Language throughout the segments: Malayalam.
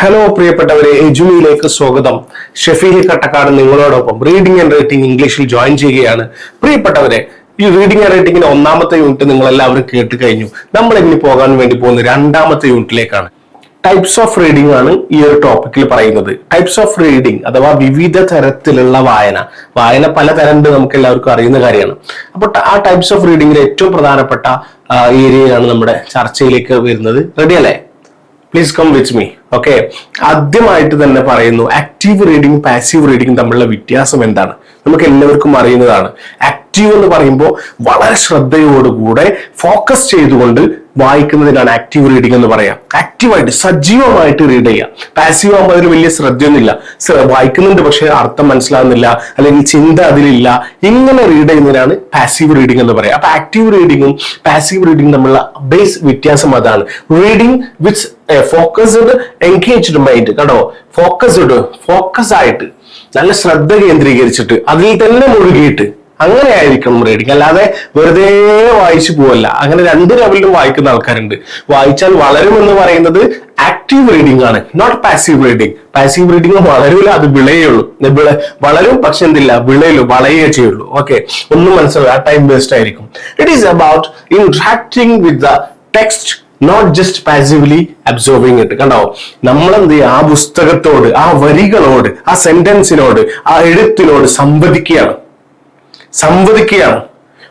ഹലോ പ്രിയപ്പെട്ടവരെ എജുമിയിലേക്ക് സ്വാഗതം. ഷെഫീൽ കട്ടക്കാട് നിങ്ങളോടൊപ്പം റീഡിംഗ് ആൻഡ് റൈറ്റിംഗ് ഇംഗ്ലീഷിൽ ജോയിൻ ചെയ്യുകയാണ്. പ്രിയപ്പെട്ടവരെ ഈ റീഡിംഗ് ആൻഡ് റൈറ്റിംഗിന്റെ ഒന്നാമത്തെ യൂണിറ്റ് നിങ്ങൾ എല്ലാവരും കേട്ട് കഴിഞ്ഞു നമ്മൾ ഇനി പോകാൻ വേണ്ടി പോകുന്ന രണ്ടാമത്തെ യൂണിറ്റിലേക്കാണ് ടൈപ്സ് ഓഫ് റീഡിംഗ് ആണ് ഈ ഒരു ടോപ്പിക്കിൽ പറയുന്നത്. ടൈപ്സ് ഓഫ് റീഡിംഗ് അഥവാ വിവിധ തരത്തിലുള്ള വായന. വായന പല തരണ്ട് നമുക്ക് എല്ലാവർക്കും അറിയുന്ന കാര്യമാണ്. അപ്പൊ ആ ടൈപ്സ് ഓഫ് റീഡിംഗിലെ ഏറ്റവും പ്രധാനപ്പെട്ട ഏരിയയാണ് നമ്മുടെ ചർച്ചയിലേക്ക് വരുന്നത്. റെഡി അല്ലേ? Please come with me okay ആദ്യമായിട്ട് തന്നെ പറയുന്നു ആക്റ്റീവ് റീഡിംഗ് പാസീവ് റീഡിംഗ് തമ്മിലുള്ള വ്യത്യാസം എന്താണ്? നമുക്ക് എല്ലാവർക്കും അറിയുന്നതാണ്. ആക്റ്റീവ് എന്ന് പറയുമ്പോൾ വളരെ ശ്രദ്ധയോടുകൂടെ ഫോക്കസ് ചെയ്തുകൊണ്ട് വായിക്കുന്നതിനാണ് ആക്റ്റീവ് റീഡിംഗ് എന്ന് പറയാം. ആക്റ്റീവായിട്ട് സജീവമായിട്ട് റീഡ് ചെയ്യാം. പാസീവ് ആകുമ്പോൾ അതിന് വലിയ ശ്രദ്ധയൊന്നുമില്ല. വായിക്കുന്നുണ്ട് പക്ഷെ അർത്ഥം മനസ്സിലാകുന്നില്ല അല്ലെങ്കിൽ ചിന്ത അതിലില്ല. ഇങ്ങനെ റീഡ് ചെയ്യുന്നതിനാണ് പാസീവ് റീഡിംഗ് എന്ന് പറയാം. അപ്പൊ ആക്റ്റീവ് റീഡിങ്ങും പാസീവ് റീഡിംഗും തമ്മിലുള്ള ബേസ് വ്യത്യാസം അതാണ്. Reading with focused engaged mind കേട്ടോ ഫോക്കസ്ഡ് ഫോക്കസ് ആയിട്ട് നല്ല ശ്രദ്ധ കേന്ദ്രീകരിച്ചിട്ട് അതിൽ തന്നെ മുഴുകിയിട്ട് അങ്ങനെ ആയിരിക്കണം റീഡിങ് അല്ലാതെ വെറുതെ വായിച്ചു പോവല്ല. അങ്ങനെ രണ്ട് ലെവലിലും വായിക്കുന്ന ആൾക്കാരുണ്ട്. വായിച്ചാൽ വളരും എന്ന് പറയുന്നത് ആക്റ്റീവ് റീഡിംഗ് ആണ് not passive reading passive reading വളരില്ല അത് വിളയുള്ളൂ വിള വളരും പക്ഷെ എന്തില്ല വിളയുള്ളൂ വളയേ ചെയ്യുള്ളൂ. ഓക്കെ ഒന്നും മനസ്സിലാവും ആ ടൈം വേസ്റ്റ് ആയിരിക്കും. It is about interacting with the text not just passively absorbing it കണ്ടോ? നമ്മൾ എന്ത് ചെയ്യുക ആ പുസ്തകത്തോട് ആ വരികളോട് ആ സെന്റൻസിനോട് ആ എഴുത്തിനോട് സംവദിക്കുകയാണ്. സംവദിക്കുകയാണ്.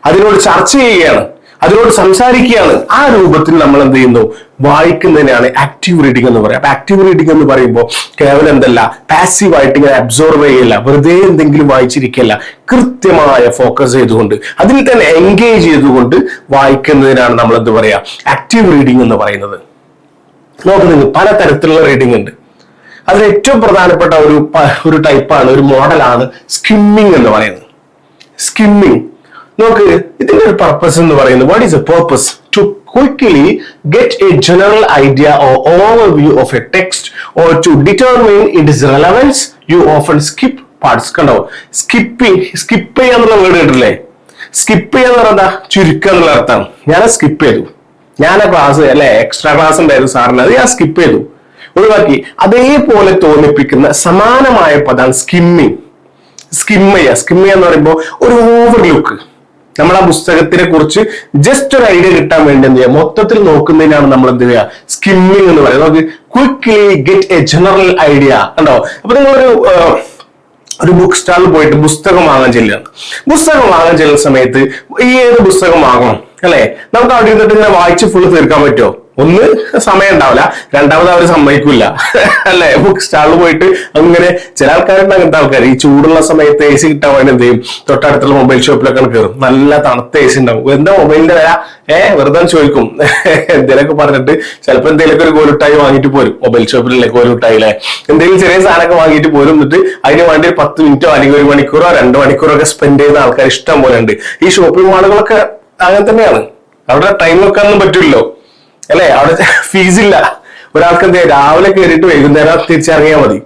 അതിനോട് ചർച്ച ചെയ്യുകയാണ്. അതിനോട് സംസാരിക്കുകയാണ്. ആ രൂപത്തിൽ നമ്മൾ എന്ത് ചെയ്യുന്നു? വായിക്കുന്നതിനാണ് ആക്റ്റീവ് റീഡിംഗ് എന്ന് പറയാം ആക്റ്റീവ് റീഡിംഗ് എന്ന് പറയുമ്പോൾ കേവലം എന്തല്ല പാസീവ് ആയിട്ട് ഇങ്ങനെ അബ്സോർവ് ചെയ്യില്ല വെറുതെ എന്തെങ്കിലും വായിച്ചിരിക്കല്ല കൃത്യമായ ഫോക്കസ് ചെയ്തുകൊണ്ട് അതിൽ തന്നെ എൻഗേജ് ചെയ്തുകൊണ്ട് വായിക്കുന്നതിനാണ് നമ്മൾ എന്ത് പറയാ ആക്റ്റീവ് റീഡിംഗ് എന്ന് പറയുന്നത്. നോക്കുന്നത് പലതരത്തിലുള്ള റീഡിംഗ് ഉണ്ട്. അതിൽ ഏറ്റവും പ്രധാനപ്പെട്ട ഒരു ഒരു ടൈപ്പാണ് ഒരു മോഡലാണ് സ്കിമ്മിങ് എന്ന് പറയുന്നത്. സ്കിമ്മിങ് നോക്ക് ഇതിന്റെ ഒരു പർപ്പസ് എന്ന് പറയുന്നത് what is a purpose to quickly get a general idea or overview of a text or to determine it is relevance you often skip parts കണ്ടോ? സ്കിപ്പിംഗ് സ്കിപ്പ് ചെയ്യാന്നുള്ള വേർഡ് കേട്ടില്ലേ സ്കിപ്പ് ചെയ്യാന്ന് പറഞ്ഞാ ചുരുക്കം എന്നുള്ള അർത്ഥം. ഞാൻ സ്കിപ്പ് ചെയ്തു. ഞാൻ ആ ക്ലാസ് അല്ലെ എക്സ്ട്രാ ക്ലാസ് ഉണ്ടായിരുന്നു സാറിന്. അത് ഞാൻ സ്കിപ്പ് ചെയ്തു. ഒഴിവാക്കി അതേപോലെ തോന്നിപ്പിക്കുന്ന സമാനമായ പദം സ്കിമ്മിങ് സ്കിം ചെയ്യുക സ്കിം എന്ന് പറയുമ്പോൾ ഒരു ഓവർ ലുക്ക് നമ്മൾ ആ പുസ്തകത്തിനെ കുറിച്ച് ജസ്റ്റ് ഒരു ഐഡിയ കിട്ടാൻ വേണ്ടി എന്ത് ചെയ്യുക മൊത്തത്തിൽ നോക്കുന്നതിനാണ് നമ്മൾ എന്ത് ചെയ്യുക? സ്കിമ്മിങ് എന്ന് പറയുന്നത് നമുക്ക് quickly get a general idea കണ്ടോ? അപ്പൊ നിങ്ങളൊരു ഒരു ഒരു ബുക്ക് സ്റ്റാളിൽ പോയിട്ട് പുസ്തകം വാങ്ങാൻ ചെല്ലുകയാണ് പുസ്തകം വാങ്ങാൻ ചെല്ലുന്ന സമയത്ത് ഈ ഏത് പുസ്തകം വാങ്ങണം? അല്ലെ? നമുക്ക് അവിടെ ഇരുന്നിട്ട് ഇങ്ങനെ വായിച്ച് ഫുള്ള് തീർക്കാൻ പറ്റുമോ? ഒന്ന് സമയം ഉണ്ടാവില്ല. രണ്ടാമത് അവർ സമ്മതിക്കില്ല അല്ലെ? ബുക്ക് സ്റ്റാളിൽ പോയിട്ട് അങ്ങനെ ചില ആൾക്കാരുണ്ട് അങ്ങനത്തെ ആൾക്കാർ ഈ ചൂടുള്ള സമയത്ത് എ സി കിട്ടാൻ വേണ്ടി എന്ത് ചെയ്യും? തൊട്ടടുത്തുള്ള മൊബൈൽ ഷോപ്പിലൊക്കെ കയറും നല്ല തണുത്ത എ സി ഉണ്ടാവും. എന്താ മൊബൈലിന്റെ വില? ഏ വെറുതെ ചോദിക്കും. എന്തെങ്കിലുമൊക്കെ പറഞ്ഞിട്ട് ചിലപ്പോൾ എന്തെങ്കിലുമൊക്കെ ഒരു കോലുട്ടായി വാങ്ങിയിട്ട് പോരും. മൊബൈൽ ഷോപ്പിലല്ലേ കോലുട്ടായില്ലേ എന്തെങ്കിലും ചെറിയ സാധനമൊക്കെ വാങ്ങിയിട്ട് പോരും. എന്നിട്ട് അതിന് വേണ്ടി ഒരു പത്ത് മിനിറ്റോ അല്ലെങ്കിൽ ഒരു മണിക്കൂറോ രണ്ട് മണിക്കൂറോ ഒക്കെ സ്പെൻഡ് ചെയ്യുന്ന ആൾക്കാർ ഇഷ്ടം പോലെ ഉണ്ട്. ഈ ഷോപ്പിംഗ് മാളുകളൊക്കെ അങ്ങനെ തന്നെയാണ്. അവിടെ ടൈം വെക്കാനൊന്നും പറ്റില്ലല്ലോ അല്ലെ? അവിടെ ഫീസ് ഇല്ല. ഒരാൾക്ക് എന്ത് രാവിലെ കയറിയിട്ട് വൈകുന്നേരം തിരിച്ചിറങ്ങിയാൽ മതി.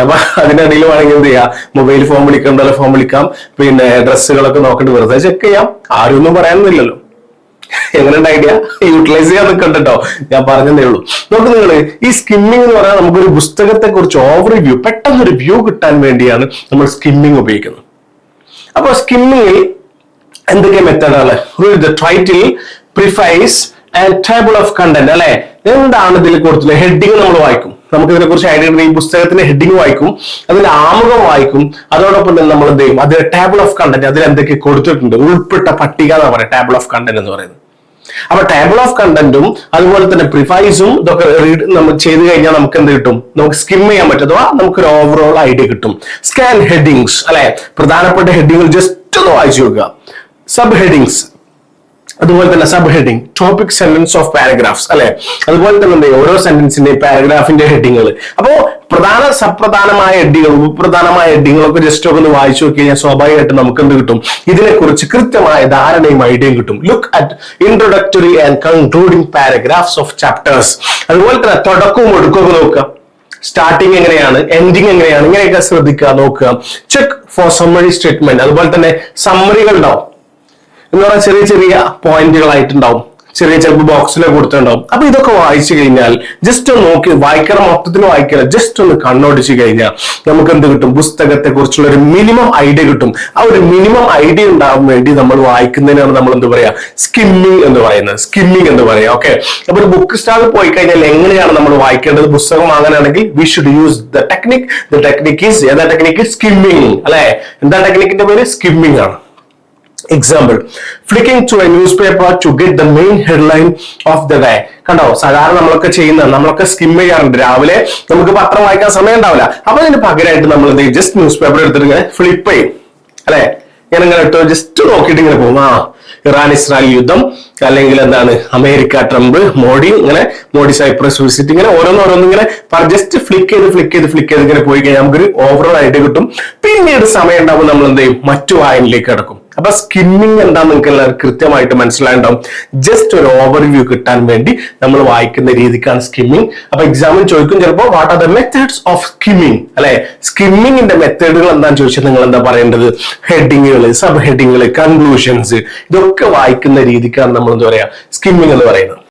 അപ്പൊ അതിനിടയിൽ വേണമെങ്കിൽ എന്ത് ചെയ്യാം? മൊബൈൽ ഫോൺ വിളിക്കേണ്ടല്ലോ ഫോൺ വിളിക്കാം. പിന്നെ ഡ്രസ്സുകളൊക്കെ നോക്കിട്ട് വെറുതെ ചെക്ക് ചെയ്യാം. ആരും ഒന്നും പറയാനൊന്നുമില്ലല്ലോ. എങ്ങനെയുണ്ട് ഐഡിയ യൂട്ടിലൈസ് ചെയ്യാൻ നിൽക്കണ്ടോ ഞാൻ പറഞ്ഞതേ ഉള്ളൂ. നോക്ക് നിങ്ങൾ ഈ സ്കിമ്മിംഗ് എന്ന് പറഞ്ഞാൽ നമുക്കൊരു പുസ്തകത്തെ കുറിച്ച് ഓവർ വ്യൂ പെട്ടെന്നൊരു വ്യൂ കിട്ടാൻ വേണ്ടിയാണ് നമ്മൾ സ്കിമ്മിംഗ് ഉപയോഗിക്കുന്നത്. അപ്പൊ സ്കിമ്മിങ്ങിൽ എന്തൊക്കെ മെത്തേഡാണ് title preface and table of content അല്ലെ? എന്താണ് ഇതിൽ കൊടുത്തിട്ടുള്ളത് ഹെഡിങ് നമ്മൾ വായിക്കും. നമുക്ക് ഇതിനെ കുറിച്ച് ഐഡിയ ഈ പുസ്തകത്തിന്റെ ഹെഡിങ് വായിക്കും അതിന്റെ ആമുഖം വായിക്കും അതോടൊപ്പം തന്നെ നമ്മൾ എന്ത് ചെയ്യും? അതിൽ ടേബിൾ ഓഫ് കണ്ടന്റ് അതിൽ എന്തൊക്കെ കൊടുത്തിട്ടുണ്ട്? ഉൾപ്പെട്ട പട്ടിക എന്ന് പറയാം ടേബിൾ ഓഫ് കണ്ടന്റ് എന്ന് പറയുന്നത്. അപ്പൊ ടേബിൾ ഓഫ് കണ്ടന്റും അതുപോലെ തന്നെ പ്രിഫൈസും ഇതൊക്കെ റീഡ് നമ്മൾ ചെയ്ത് കഴിഞ്ഞാൽ നമുക്ക് എന്ത് കിട്ടും? നമുക്ക് സ്കിം ചെയ്യാൻ പറ്റും അഥവാ നമുക്ക് ഒരു ഓവറോൾ ഐഡിയ കിട്ടും. സ്കാൻ ഹെഡിങ്സ് അല്ലെ? പ്രധാനപ്പെട്ട ഹെഡിങ്ങുകൾ ജസ്റ്റ് ഒന്ന് വായിച്ചു നോക്കുക. സബ് ഹെഡിങ്സ് അതുപോലെ തന്നെ sub heading topic sentence of paragraphs അല്ലെ? അതുപോലെ തന്നെ എന്ത് ഓരോ സെന്റൻസിന്റെയും പാരഗ്രാഫിന്റെ ഹെഡിങ്ങുകൾ അപ്പോ പ്രധാന സപ്രധാനമായ ഹെഡിങ്ങൾ ഉപപ്രധാനമായ ഹെഡിങ്ങളൊക്കെ ജസ്റ്റ് ഒക്കെ ഒന്ന് വായിച്ചു നോക്കി കഴിഞ്ഞാൽ സ്വാഭാവികമായിട്ടും നമുക്ക് എന്ത് കിട്ടും? ഇതിനെക്കുറിച്ച് കൃത്യമായ ധാരണയും ഐഡിയയും കിട്ടും. Look at introductory and concluding paragraphs of chapters അതുപോലെ തന്നെ തുടക്കവും ഒടുക്കവും നോക്കുക. സ്റ്റാർട്ടിങ് എങ്ങനെയാണ്? എൻഡിങ് എങ്ങനെയാണ്? ഇങ്ങനെയൊക്കെ ശ്രദ്ധിക്കുക നോക്കുക. ചെക്ക് ഫോർ സമ്മറി സ്റ്റേറ്റ്മെന്റ് അതുപോലെ തന്നെ സമ്മറികൾ ഉണ്ടാവും എന്ന് പറഞ്ഞാൽ ചെറിയ ചെറിയ പോയിന്റുകളായിട്ടുണ്ടാവും. ചെറിയ ചിലപ്പോൾ ബോക്സിലൊക്കെ കൊടുത്തിട്ടുണ്ടാവും. അപ്പൊ ഇതൊക്കെ വായിച്ചു കഴിഞ്ഞാൽ ജസ്റ്റ് ഒന്ന് നോക്കി വായിക്കണം മൊത്തത്തിൽ വായിക്കണം. ജസ്റ്റ് ഒന്ന് കണ്ണോടിച്ചു കഴിഞ്ഞാൽ നമുക്ക് എന്ത് കിട്ടും? പുസ്തകത്തെ കുറിച്ചുള്ള ഒരു മിനിമം ഐഡിയ കിട്ടും. ആ ഒരു മിനിമം ഐഡിയ ഉണ്ടാവാൻ വേണ്ടി നമ്മൾ വായിക്കുന്നതിനാണ് നമ്മൾ എന്ത് പറയാ? സ്കിമ്മിങ് എന്ന് പറയുന്നത്. സ്കിമ്മിങ് എന്ന് പറയാം. ഓക്കെ അപ്പൊ ഒരു ബുക്ക് സ്റ്റാളിൽ പോയി കഴിഞ്ഞാൽ എങ്ങനെയാണ് നമ്മൾ വായിക്കേണ്ടത്? പുസ്തകം വാങ്ങാനാണെങ്കിൽ we should use the technique the technique is ഏതാ ടെക്നിക്ക് സ്കിമ്മിങ് അല്ലെ? എന്താ ടെക്നിക്കിന്റെ പേര്? സ്കിമ്മിങ് ആണ്. Example flicking to a newspaper to get the main headline of the day കണ്ടോ? സാധാരണ നമ്മളൊക്കെ ചെയ്യുന്ന നമ്മളൊക്കെ സ്കിം ചെയ്യാറുണ്ട്. രാവിലെ നമുക്ക് പത്രം വായിക്കാൻ സമയം ഉണ്ടാവില്ല. അപ്പൊ അതിന് പകരമായിട്ട് നമ്മൾ എന്ത് ജസ്റ്റ് ന്യൂസ് പേപ്പർ എടുത്തിട്ട് ഇങ്ങനെ ഫ്ലിപ്പ് ചെയ്യും. അല്ലെ? ഞാൻ ഇങ്ങനെ ഇട്ടോ ജസ്റ്റ് നോക്കിയിട്ട് ഇങ്ങനെ പോകും. ആ ഇറാൻ ഇസ്രായേൽ യുദ്ധം അല്ലെങ്കിൽ എന്താണ് അമേരിക്ക ട്രംപ് മോഡി ഇങ്ങനെ മോഡി സൈപ്രസ് വിസിറ്റ് ഇങ്ങനെ ഓരോന്നോരോന്ന് ഇങ്ങനെ ജസ്റ്റ് ഫ്ലിക്ക് ചെയ്ത് ഫ്ലിക്ക് ചെയ്ത് ഫ്ലിക്ക് ചെയ്ത് ഇങ്ങനെ പോയി കഴിഞ്ഞാൽ നമുക്കൊരു ഓവറോൾ ആയിട്ട് കിട്ടും. പിന്നീട് സമയം ഉണ്ടാവും നമ്മൾ എന്ത് ചെയ്യും? മറ്റു വായനയിലേക്ക് കിടക്കും. അപ്പൊ സ്കിമ്മിങ് എന്താ നിങ്ങൾക്ക് എല്ലാവർക്കും കൃത്യമായിട്ട് മനസ്സിലായിട്ടുണ്ടാവും. ജസ്റ്റ് ഒരു ഓവർവ്യൂ കിട്ടാൻ വേണ്ടി നമ്മൾ വായിക്കുന്ന രീതിക്കാണ് സ്കിമ്മിങ് അപ്പൊ എക്സാമിൽ ചോദിക്കും ചിലപ്പോൾ what are the methods of skimming അല്ലെ? സ്കിമ്മിങ്ങിന്റെ മെത്തേഡുകൾ എന്താണെന്ന് ചോദിച്ചാൽ നിങ്ങൾ എന്താ പറയേണ്ടത്? ഹെഡിങ്ങുകൾ സബ് ഹെഡിങ്ങുകൾ കൺക്ലൂഷൻസ് ഇതൊക്കെ വായിക്കുന്ന രീതിക്കാണ് നമ്മൾ എന്താ പറയാ സ്കിമ്മിങ് എന്ന് പറയുന്നത്.